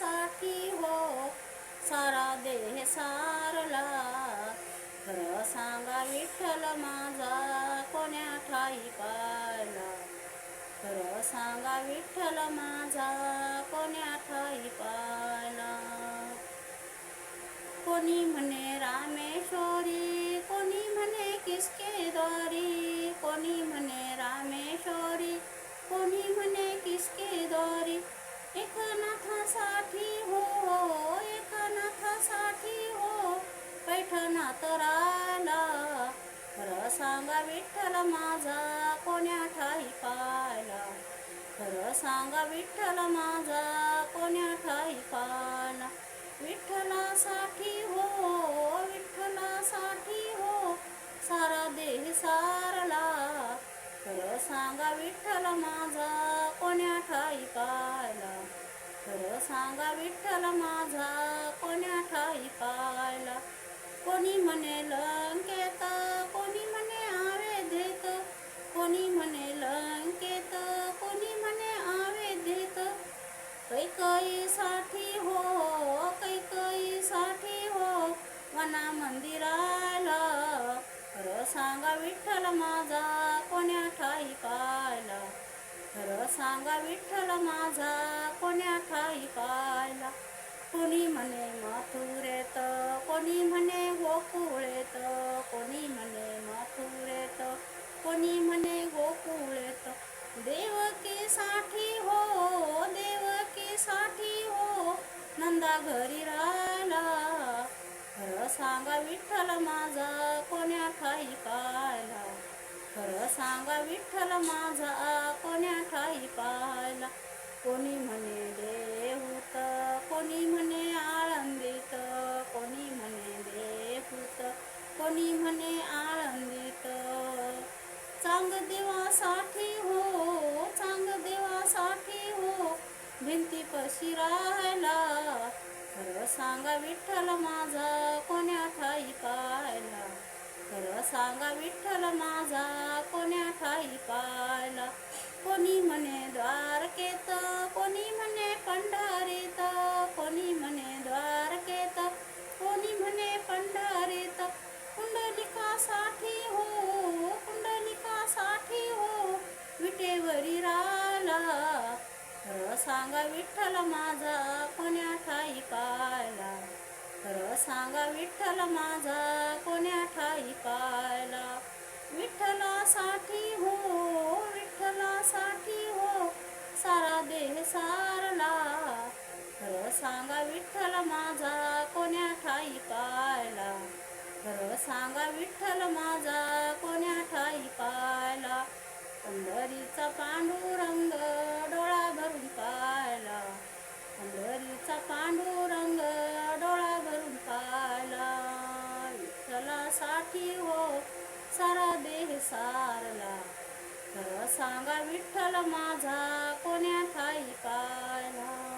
हो. सारा देह सारला. खरं सांगा विठ्ठल माझा कोण्या ठाई पायला खरं सांगा विठ्ठल माझा कोण्या ठाई पायला कोणी म्हणे रामेश्वरी कोणी म्हणे किसके द्वारी कोणी म्हणे रामेश्वरी कोणी म्हणे किसके द्वारी एकनाथासाठी हो, हो एकनाथासाठी हो. पैठणात आला. खरं सांगा विठ्ठल माझा कोण्या ठाई पायला खरं सांगा विठ्ठल माझा कोण्या ठाई पाला विठ्ठलासाठी हो विठ्ठलासाठी हो. सारा देह सारला. खरं सांगा विठ्ठल माझा कोण्या ठाई पायला खरं सांगा विठ्ठल माझा कोण्या ठाई पायला कोणी म्हणे लंकेत कोणी म्हणे आवे देत कोणी म्हणे लंकेत कोणी म्हणे आवे देत कैकई साठी हो कैकईसाठी हो वना मंदिराला. खरं सांगा विठ्ठल माझा कोण्या ठाई पायला खरं सांगा विठ्ठल माझा कोण्या ठाई पायला कोणी म्हणे मथुरेत कोणी म्हणे गोकुळेत कोणी म्हणे मथुरेत कोणी म्हणे गोकुळेत. देवकीसाठी हो देवकीसाठी हो नंदा घरी राहिला. खरं सांगा विठ्ठल माझा कोण्या ठाई पायला खरं सांगा विठ्ठल माझा कोणी म्हणे देहूत कोणी म्हणे आळंदीत. कोणी म्हणे देहूत कोणी म्हणे आळंदीत. चांग देवासाठी हो चांग देवासाठी हो भिंती पशी राहायला. खरं सांगा विठ्ठल माझा कोण्या ठाई पायला खरं सांगा विठ्ठल माझा कोण्या ठाई पायला कोणी म्हणे द्वारकेत कोणी म्हणे पंढरीत कोणी म्हणे द्वारकेत कोणी म्हणे पंढरीत. कुंडलिकासाठी हो कुंडलिकासाठी हो विटेवरी राला. खरं सांगा विठ्ठल माझा कोण्या ठाई पायला खरं सांगा विठ्ठल माझा कोण्या सारला. खरं सांगा विठ्ठल माझा कोण्या ठाई पायला? खरं सांगा विठ्ठल माझा कोण्या ठाई पायला? पंढरीचा पांडुरंग डोळा भरून पायला. पंढरीचा पांडुरंग डोळा भरून पायला. विठ्ठलासाठी हो सारा देह सारला. सांगा विठ्ठल माझा कोण्या ठाई पायला